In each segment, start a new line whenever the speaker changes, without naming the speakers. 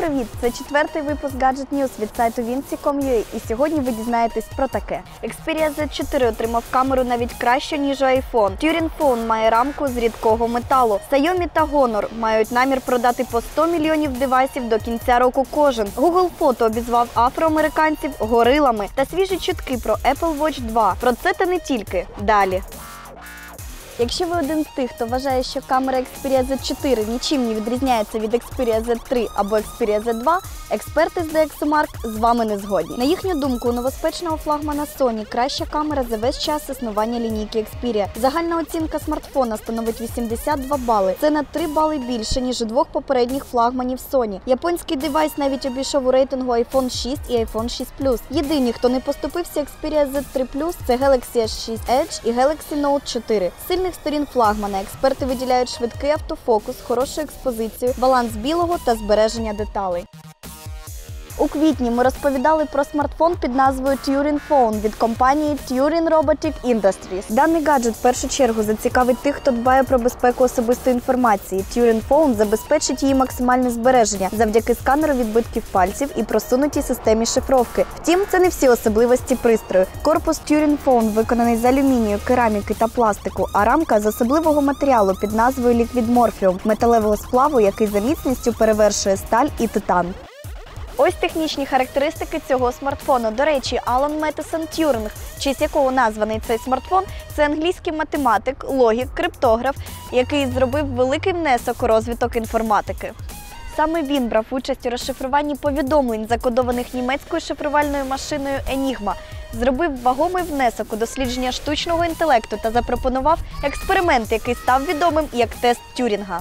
привіт! Це четвертий випуск Gadget News від сайту Vinci.com.ua і сьогодні ви дізнаєтесь про таке. Xperia Z4 отримав камеру навіть краще, ніж iPhone. Turing Phone має рамку з рідкого металу. Xiaomi та Honor мають намір продати по 100 мільйонів девайсів до кінця року кожен. Google Photo обізвав афроамериканців горилами та свіжі чутки про Apple Watch 2. Про це та не тільки. Далі. Якщо ви один з тих, хто вважає, що камера Xperia Z4 нічим не відрізняється від Xperia Z3 або Xperia Z2, експерти з DxOMark з вами не згодні. На їхню думку, у новоспечного флагмана Sony краща камера за весь час існування лінійки Xperia. Загальна оцінка смартфона становить 82 бали. Це на 3 бали більше, ніж у двох попередніх флагманів Sony. Японський девайс навіть обійшов у рейтингу iPhone 6 і iPhone 6 Plus. Єдині, хто не поступився Xperia Z3 Plus, це Galaxy S6 Edge і Galaxy Note 4. Сильних сторін флагмана експерти виділяють швидкий автофокус, хорошу експозицію, баланс білого та збереження деталей. У квітні ми розповідали про смартфон під назвою Turing Phone від компанії Turing Robotic Industries. Даний гаджет в першу чергу зацікавить тих, хто дбає про безпеку особистої інформації. Turing Phone забезпечить її максимальне збереження завдяки сканеру відбитків пальців і просунутій системі шифровки. Втім, це не всі особливості пристрою. Корпус Turing Phone виконаний з алюмінію, кераміки та пластику, а рамка з особливого матеріалу під назвою Liquid Morphium – металевого сплаву, який за міцністю перевершує сталь і титан. Ось технічні характеристики цього смартфону. До речі, Алан Метесон Тюринг, честь якого названий цей смартфон, це англійський математик, логік, криптограф, який зробив великий внесок у розвиток інформатики. Саме він брав участь у розшифруванні повідомлень, закодованих німецькою шифрувальною машиною Enigma, зробив вагомий внесок у дослідження штучного інтелекту та запропонував експеримент, який став відомим як тест Тюрінга.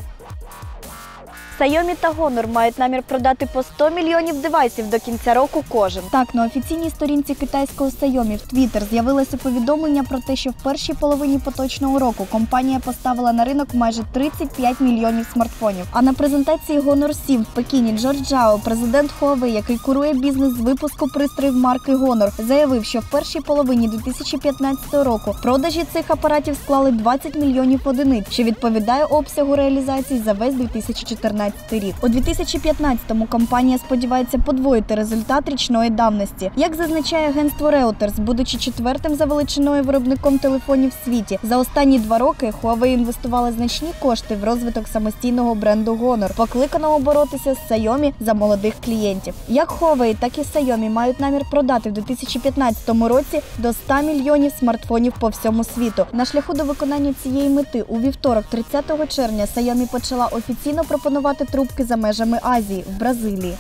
Xiaomi та Honor мають намір продати по 100 мільйонів девайсів до кінця року кожен. Так, на офіційній сторінці китайського Xiaomi в Twitter з'явилося повідомлення про те, що в першій половині поточного року компанія поставила на ринок майже 35 мільйонів смартфонів. А на презентації Honor 7 в Пекіні Джордж Джао, президент Huawei, який курує бізнес з випуску пристроїв марки Honor, заявив, що в першій половині 2015 року продажі цих апаратів склали 20 мільйонів одиниць, що відповідає обсягу реалізації за весь 2014 рік. У 2015-му компанія сподівається подвоїти результат річної давності. Як зазначає агентство Reuters, будучи четвертим за величиною виробником телефонів в світі, за останні два роки Huawei інвестувала значні кошти в розвиток самостійного бренду Honor, покликаного боротися з Xiaomi за молодих клієнтів. Як Huawei, так і Xiaomi мають намір продати в 2015 році до 100 мільйонів смартфонів по всьому світу. На шляху до виконання цієї мети у вівторок, 30 червня, Xiaomi почала офіційно пропонувати трубки за межами Азії в Бразилії.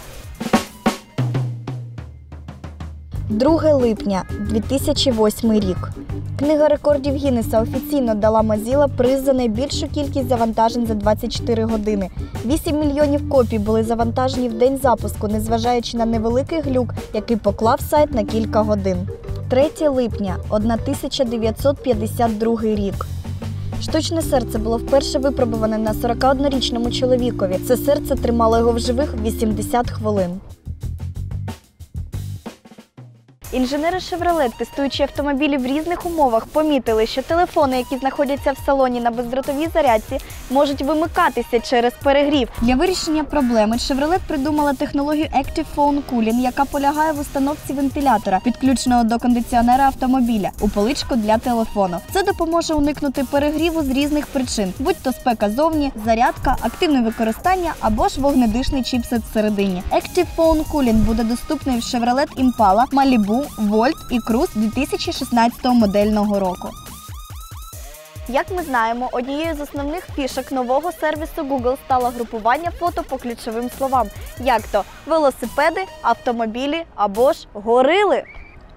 2 липня 2008 рік. Книга рекордів Гіннеса офіційно дала Mozilla приз за найбільшу кількість завантажень за 24 години. 8 мільйонів копій були завантажені в день запуску, незважаючи на невеликий глюк, який поклав сайт на кілька годин. 3 липня 1952 рік. Штучне серце було вперше випробуване на 41-річному чоловікові. Це серце тримало його в живих 80 хвилин. Інженери Chevrolet, тестуючи автомобілі в різних умовах, помітили, що телефони, які знаходяться в салоні на бездротовій зарядці, можуть вимикатися через перегрів. Для вирішення проблеми Chevrolet придумала технологію Active Phone Cooling, яка полягає в установці вентилятора, підключеного до кондиціонера автомобіля, у поличку для телефону. Це допоможе уникнути перегріву з різних причин, будь-то спека зовні, зарядка, активне використання або ж вогнедишний чіпсет всередині. Active Phone Cooling буде доступний в Chevrolet Impala, Malibu, Volt і Круз 2016 модельного року. Як ми знаємо, однією з основних фішок нового сервісу Google стало групування фото по ключовим словам, як то велосипеди, автомобілі або ж горили.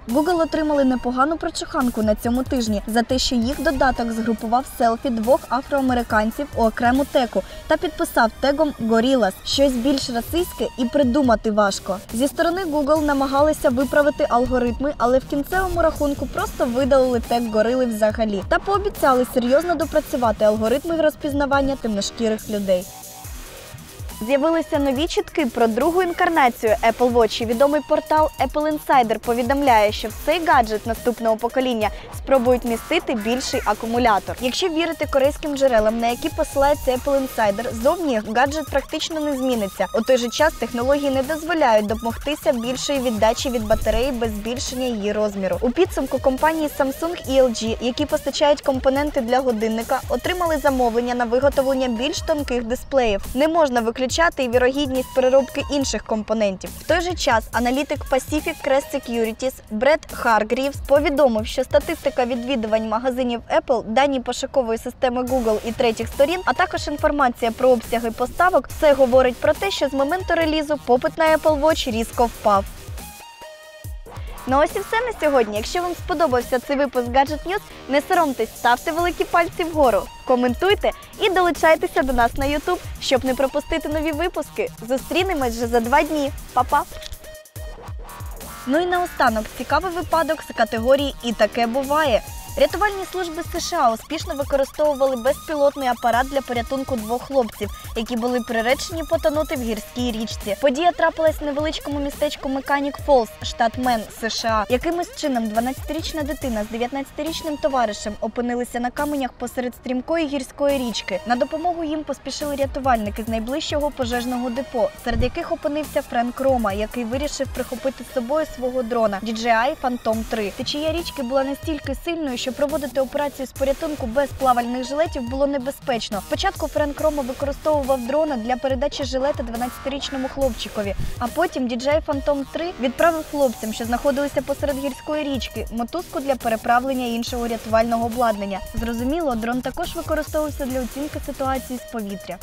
Google отримали непогану прочуханку на цьому тижні за те, що їх додаток згрупував селфі двох афроамериканців у окрему теку та підписав тегом Gorillaz. Щось більш расистське і придумати важко. Зі сторони Google намагалися виправити алгоритми, але в кінцевому рахунку просто видалили тег горили взагалі та пообіцяли серйозно допрацювати алгоритми розпізнавання темношкірих людей. З'явилися нові чутки про другу інкарнацію Apple Watch. Відомий портал Apple Insider повідомляє, що в цей гаджет наступного покоління спробують містити більший акумулятор. Якщо вірити корейським джерелам, на які посилається Apple Insider, зовні гаджет практично не зміниться. У той же час технології не дозволяють домогтися більшої віддачі від батареї без збільшення її розміру. У підсумку компанії Samsung і LG, які постачають компоненти для годинника, отримали замовлення на виготовлення більш тонких дисплеїв. Не можна виключати і вірогідність переробки інших компонентів. В той же час аналітик Pacific Crest Securities Бред Харгрівс повідомив, що статистика відвідувань магазинів Apple, дані пошукової системи Google і третіх сторін, а також інформація про обсяги поставок, все говорить про те, що з моменту релізу попит на Apple Watch різко впав. Ну ось і все на сьогодні. Якщо вам сподобався цей випуск Gadget News, не соромтесь, ставте великі пальці вгору, коментуйте і долучайтеся до нас на YouTube, щоб не пропустити нові випуски. Зустрінемось вже за два дні. Па-па! Ну і наостанок цікавий випадок з категорії І таке буває. Рятувальні служби США успішно використовували безпілотний апарат для порятунку двох хлопців, які були приречені потонути в гірській річці. Подія трапилась в невеличкому містечку Механік Фолс, штат Мен, США. Якимось чином 12-річна дитина з 19-річним товаришем опинилися на каменях посеред стрімкої гірської річки. На допомогу їм поспішили рятувальники з найближчого пожежного депо, серед яких опинився Френк Рома, який вирішив прихопити з собою свого дрона DJI Phantom 3. Течія річки була настільки сильною, що проводити операцію з порятунку без плавальних жилетів було небезпечно. Спочатку Френк Рома використовував дрона для передачі жилета 12-річному хлопчикові, а потім DJI Phantom 3 відправив хлопцям, що знаходилися посеред гірської річки, мотузку для переправлення іншого рятувального обладнання. Зрозуміло, дрон також використовувався для оцінки ситуації з повітря.